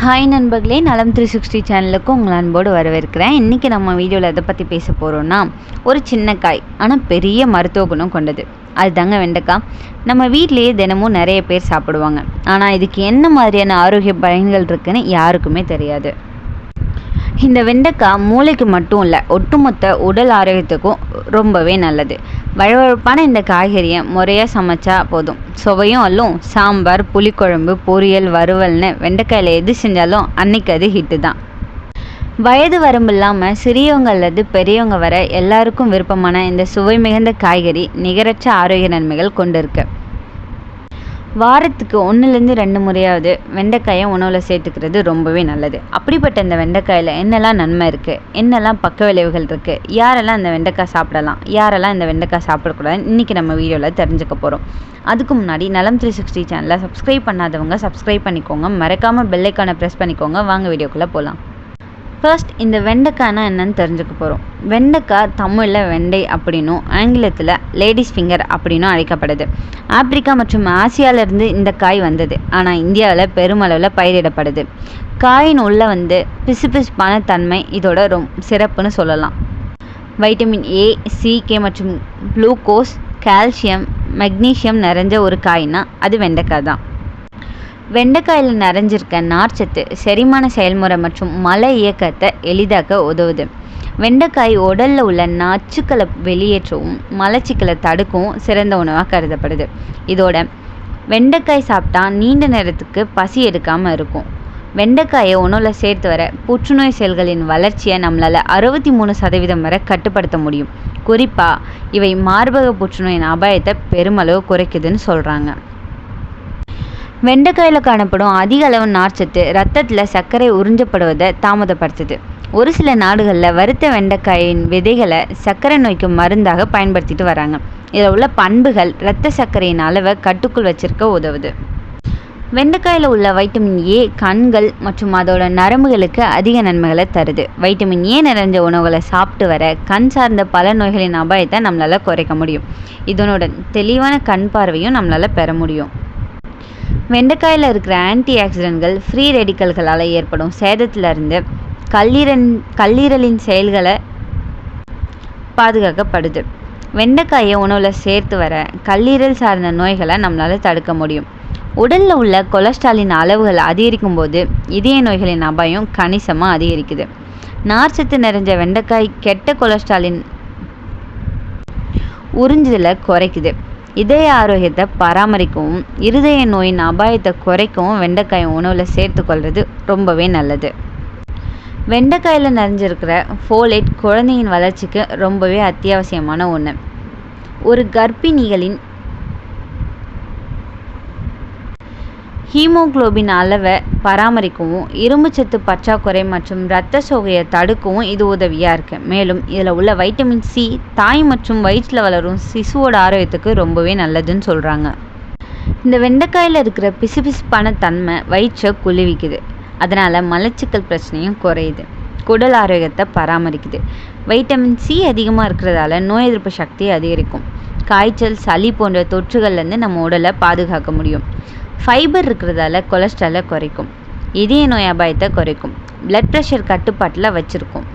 Hi நண்பர்களே நலம் three sixty சேனலுக்கு உங்கள் அன்போடு வரவேற்கிறேன். இன்றைக்கி நம்ம வீடியோவில் எதை பற்றி பேச போகிறோன்னா ஒரு சின்ன காய் ஆனால் பெரிய மருத்துவ குணம் கொண்டது. அதுதாங்க வெண்டைக்காய் நம்ம வீட்டிலேயே தினமும் நிறைய பேர் சாப்பிடுவாங்க. ஆனால் இதுக்கு என்ன மாதிரியான ஆரோக்கிய பயன்கள் இருக்குதுன்னு யாருக்குமே தெரியாது. இந்த வெண்டைக்காய் மூளைக்கு மட்டும் இல்லை ஒட்டுமொத்த உடல் ஆரோக்கியத்துக்கும் ரொம்பவே நல்லது. வழவழப்பான இந்த காய்கறியை முறையாக சமைச்சா போதும். சுவையும் அல்லும் சாம்பார் புளிக்குழம்பு பொரியல் வறுவல்னு வெண்டைக்காயில் எது செஞ்சாலும் அன்னைக்கு அது ஹிட்டு தான். வயது வரம்பு இல்லாமல் சிறியவங்க அல்லது பெரியவங்க வர எல்லாருக்கும் விருப்பமான இந்த சுவை மிகுந்த காய்கறி நிகரற்ற ஆரோக்கிய நன்மைகள் கொண்டிருக்கு. வாரத்துக்கு ஒன்றுலேருந்து ரெண்டு முறையாவது வெண்டைக்காயை உணவில் சேர்த்துக்கிறது ரொம்பவே நல்லது. அப்படிப்பட்ட இந்த வெண்டைக்காயில் என்னெல்லாம் நன்மை இருக்குது என்னெல்லாம் பக்க விளைவுகள் இருக்குது யாரெல்லாம் இந்த வெண்டைக்காய் சாப்பிடலாம்? யாரெல்லாம் இந்த வெண்டைக்காய் சாப்பிடக்கூடாது இன்றைக்கி நம்ம வீடியோவில் தெரிஞ்சுக்க போகிறோம் அதுக்கு முன்னாடி நலம் த்ரீ சிக்ஸ்டி சேனலை சப்ஸ்கிரைப் பண்ணாதவங்க சப்ஸ்கிரைப் பண்ணிக்கோங்க. மறக்காமல் பெல்லைக்கானை ப்ரெஸ் பண்ணிக்கோங்க. வாங்க வீடியோக்குள்ளே போகலாம் ஃபர்ஸ்ட் இந்த வெண்டைக்காய்னா என்னன்னு தெரிஞ்சுக்க போகிறோம் வெண்டைக்காய் தமிழில் வெண்டை அப்படின்னும் ஆங்கிலத்தில் லேடிஸ் ஃபிங்கர் அப்படின்னும் அழைக்கப்படுது. ஆப்பிரிக்கா மற்றும் ஆசியாவிலேருந்து இந்த காய் வந்தது. ஆனால் இந்தியாவில் பெருமளவில் பயிரிடப்படுது. காயின் உள்ள வந்து பிசுபிசுப்பான தன்மை இதோட ரொம் சிறப்புன்னு சொல்லலாம். வைட்டமின் ஏ சி கே மற்றும் குளுக்கோஸ் கால்சியம் மெக்னீஷியம் நிறைஞ்ச ஒரு காய்னா அது வெண்டைக்காய் தான். வெண்டைக்காயில் நிறைஞ்சிருக்க நார்ச்சத்து செரிமான செயல்முறை மற்றும் மல இயக்கத்தை எளிதாக்க உதவுது. வெண்டைக்காய் உடலில் உள்ள நச்சுக்களை வெளியேற்றவும் மலச்சிக்கலை தடுக்கவும் சிறந்த உணவாக கருதப்படுது. இதோட வெண்டைக்காய் சாப்பிட்டா நீண்ட நேரத்துக்கு பசி எடுக்காமல் இருக்கும். வெண்டைக்காயை உணவில் சேர்த்து வர புற்றுநோய் செல்களின் வளர்ச்சியை நம்மளால் அறுபத்தி மூணு சதவீதம் வரை கட்டுப்படுத்த முடியும். குறிப்பாக இவை மார்பக புற்றுநோயின் அபாயத்தை பெருமளவு குறைக்குதுன்னு சொல்கிறாங்க வெண்டைக்காயில் காணப்படும் அதிக அளவு நார்ச்சத்து ரத்தத்தில் சர்க்கரை உறிஞ்சப்படுவதை தாமதப்படுத்துது. ஒரு சில நாடுகளில் வறுத்த வெண்டைக்காயின் விதைகளை சர்க்கரை நோய்க்கு மருந்தாக பயன்படுத்திட்டு வராங்க. இதில் உள்ள பண்புகள் இரத்த சர்க்கரையின் அளவை கட்டுக்குள் வச்சிருக்க உதவுது. வெண்டைக்காயில் உள்ள வைட்டமின் ஏ கண்கள் மற்றும் அதோட நரம்புகளுக்கு அதிக நன்மைகளை தருது. வைட்டமின் ஏ நிறைஞ்ச உணவுகளை சாப்பிட்டு வர கண் சார்ந்த பல நோய்களின் அபாயத்தை நம்மளால் குறைக்க முடியும். இதனோட தெளிவான கண் பார்வையும் நம்மளால் பெற முடியும். வெண்டைக்காயில் இருக்கிற ஆன்டி ஆக்சிடென்ட்கள் ஃப்ரீ ரெடிக்கல்களால் ஏற்படும் சேதத்திலிருந்து கல்லீரன் கல்லீரலின் செயல்களை பாதுகாக்கப்படுது. வெண்டைக்காயை உணவில் சேர்த்து வர கல்லீரல் சார்ந்த நோய்களை நம்மளால் தடுக்க முடியும். உடலில் உள்ள கொலஸ்ட்ராலின் அளவுகள் அதிகரிக்கும் போது இதய நோய்களின் அபாயம் கணிசமாக அதிகரிக்குது. நார்ச்சத்து நிறைஞ்ச வெண்டைக்காய் கெட்ட கொலஸ்ட்ராலின் உறிஞ்சுதலை குறைக்குது. இதய ஆரோக்கியத்தை பராமரிக்கவும் இருதய நோயின் அபாயத்தை குறைக்கவும் வெண்டைக்காய் உணவில் சேர்த்துக்கொள்வது ரொம்பவே நல்லது. வெண்டைக்காயில் நிறைஞ்சிருக்கிற ஃபோலேட் குழந்தையின் வளர்ச்சிக்கு ரொம்பவே அத்தியாவசியமான ஒன்று ஒரு கர்ப்பிணிகளின் ஹீமோக்ளோபின் அளவை பராமரிக்கவும் இரும்புச்சத்து பற்றாக்குறை மற்றும் இரத்த சோகையை தடுக்கவும் இது உதவியாக இருக்குது மேலும் இதில் உள்ள வைட்டமின் சி தாய் மற்றும் வயிற்றில் வளரும் சிசுவோட ஆரோக்கியத்துக்கு ரொம்பவே நல்லதுன்னு சொல்கிறாங்க இந்த வெண்டைக்காயில் இருக்கிற பிசுபிசுப்பான தன்மை வயிற்றை குளிவிக்குது அதனால் மலச்சிக்கல் பிரச்சனையும் குறையுது. குடல் ஆரோக்கியத்தை பராமரிக்குது. வைட்டமின் சி அதிகமாக இருக்கிறதால நோய் எதிர்ப்பு சக்தி அதிகரிக்கும். காய்ச்சல் சளி போன்ற தொற்றுகள்லேருந்து நம்ம உடலை பாதுகாக்க முடியும். ஃபைபர் இருக்கிறதால கொலஸ்ட்ராலை குறைக்கும். இதய நோய் அபாயத்தை குறைக்கும். பிளட் ப்ரெஷர் கட்டுப்பாட்டில் வச்சுருக்கும்.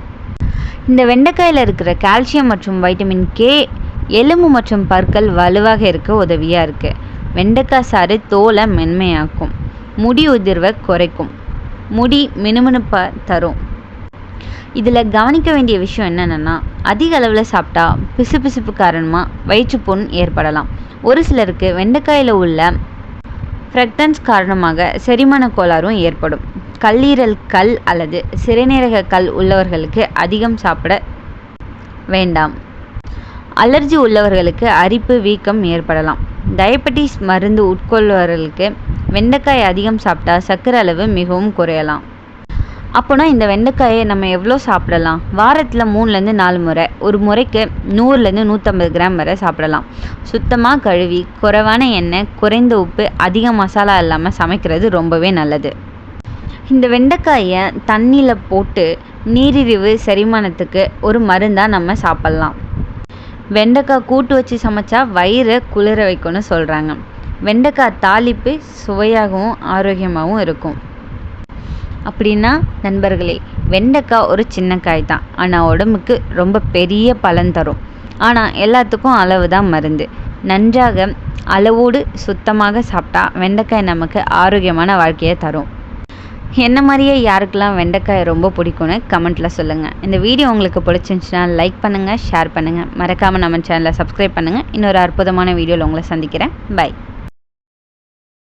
இந்த வெண்டைக்காயில் இருக்கிற கால்சியம் மற்றும் வைட்டமின் கே எலும்பு மற்றும் பற்கள் வலுவாக இருக்க உதவியாக இருக்குது வெண்டைக்காய் சாறு தோலை மென்மையாக்கும். முடி உதிர்வை குறைக்கும். முடி மினுமினுப்பாக தரும். இதில் கவனிக்க வேண்டிய விஷயம் என்னென்னா அதிக அளவில் சாப்பிட்டா பிசுபிசுப்பு காரணமாக வயிற்றுப்புண் ஏற்படலாம். ஒரு சிலருக்கு வெண்டைக்காயில் உள்ள ஃப்ரெக்டன்ஸ் காரணமாக செரிமான கோளாறும் ஏற்படும். கல்லீரல் கல் அல்லது சிறுநீரக கல் உள்ளவர்களுக்கு அதிகம் சாப்பிட வேண்டாம். அலர்ஜி உள்ளவர்களுக்கு அரிப்பு வீக்கம் ஏற்படலாம். டயபெட்டிஸ் மருந்து உட்கொள்பவர்களுக்கு வெண்டைக்காய் அதிகம் சாப்பிட்டா சர்க்கரை அளவு மிகவும் குறையலாம். அப்போனா இந்த வெண்டைக்காயை நம்ம எவ்வளோ சாப்பிடலாம்? வாரத்தில் மூணுலேருந்து நாலு முறை. ஒரு முறைக்கு நூறுலேருந்து நூற்றம்பது கிராம் வரை சாப்பிடலாம். சுத்தமாக கழுவி குறைவான எண்ணெய் குறைந்த உப்பு அதிக மசாலா இல்லாமல் சமைக்கிறது ரொம்பவே நல்லது. இந்த வெண்டைக்காயை தண்ணியில் போட்டு நீரிழிவு செரிமானத்துக்கு ஒரு மருந்தாக நம்ம சாப்பிட்லாம். வெண்டைக்காய் கூட்டு வச்சு சமைச்சா வயிறை குளிர வைக்கணும்னு சொல்கிறாங்க வெண்டைக்காய் தாளிப்பு சுவையாகவும் ஆரோக்கியமாகவும் இருக்கும். அப்படின்னா நண்பர்களே வெண்டைக்காய் ஒரு சின்ன காய் தான். ஆனால் உடம்புக்கு ரொம்ப பெரிய பலன் தரும். ஆனால் எல்லாத்துக்கும் அளவு தான் மருந்து. நன்றாக அளவோடு சுத்தமாக சாப்பிட்டா வெண்டைக்காய் நமக்கு ஆரோக்கியமான வாழ்க்கையை தரும். என்ன மாதிரியே யாருக்கெல்லாம் வெண்டைக்காய் ரொம்ப பிடிக்கும்னு கமெண்ட்டில் சொல்லுங்கள் இந்த வீடியோ உங்களுக்கு பிடிச்சிருந்துச்சுன்னா லைக் பண்ணுங்கள் ஷேர் பண்ணுங்கள் மறக்காமல் நம்ம சேனலை சப்ஸ்கிரைப் பண்ணுங்கள் இன்னொரு அற்புதமான வீடியோவில் உங்களை சந்திக்கிறேன். பை